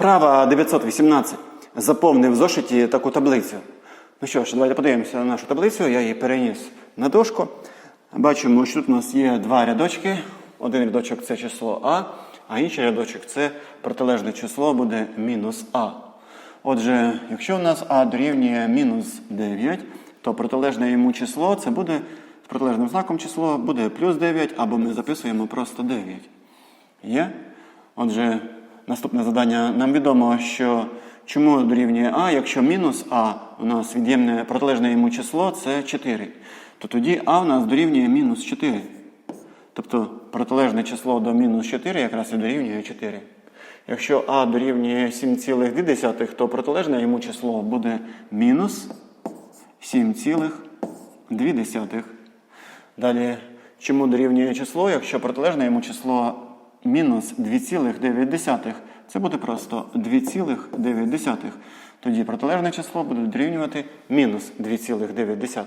Вправа 918. Заповнив в зошиті таку таблицю. Ну що ж, давайте подивимося на нашу таблицю. Я її переніс на дошку. Бачимо, що тут у нас є два рядочки. Один рядочок це число А, а інший рядочок це протилежне число буде мінус А. Отже, якщо у нас А дорівнює мінус 9, то протилежне йому число це буде з протилежним знаком число буде плюс 9, або ми записуємо просто 9. Є? Отже, наступне завдання. Нам відомо, що чому дорівнює А, якщо мінус А у нас від'ємне протилежне йому число це 4, то тоді А у нас дорівнює мінус 4. Тобто протилежне число до мінус 4 якраз і дорівнює 4. Якщо А дорівнює 7,2, то протилежне йому число буде мінус 7,2. Далі, чому дорівнює число, якщо протилежне йому число мінус 2,9, це буде просто 2,9. Тоді протилежне число буде дорівнювати мінус 2,9.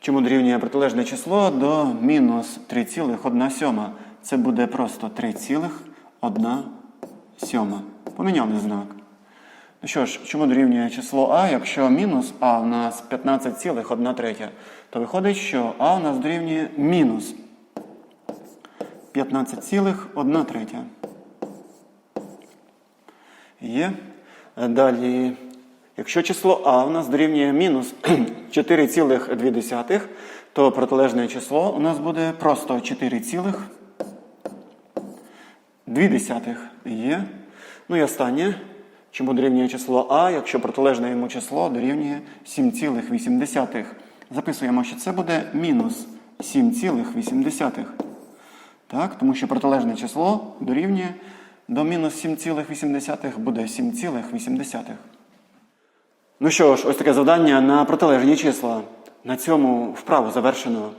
Чому дорівнює протилежне число до мінус 3,1? Це буде просто 3,1. Поміняли знак. Ну що ж, чому дорівнює число А, якщо мінус А у нас 15,1 третя, то виходить, що А у нас дорівнює мінус 15,1 третя. Є. Далі, якщо число А у нас дорівнює мінус 4,2, то протилежне число у нас буде просто 4,2. Є. Ну і останнє. Чому дорівнює число А, якщо протилежне йому число дорівнює 7,8. Записуємо, що це буде мінус 7,8. Так, тому що протилежне число дорівнює до мінус 7,8 буде 7,8. Ну що ж, ось таке завдання на протилежні числа. На цьому вправу завершено.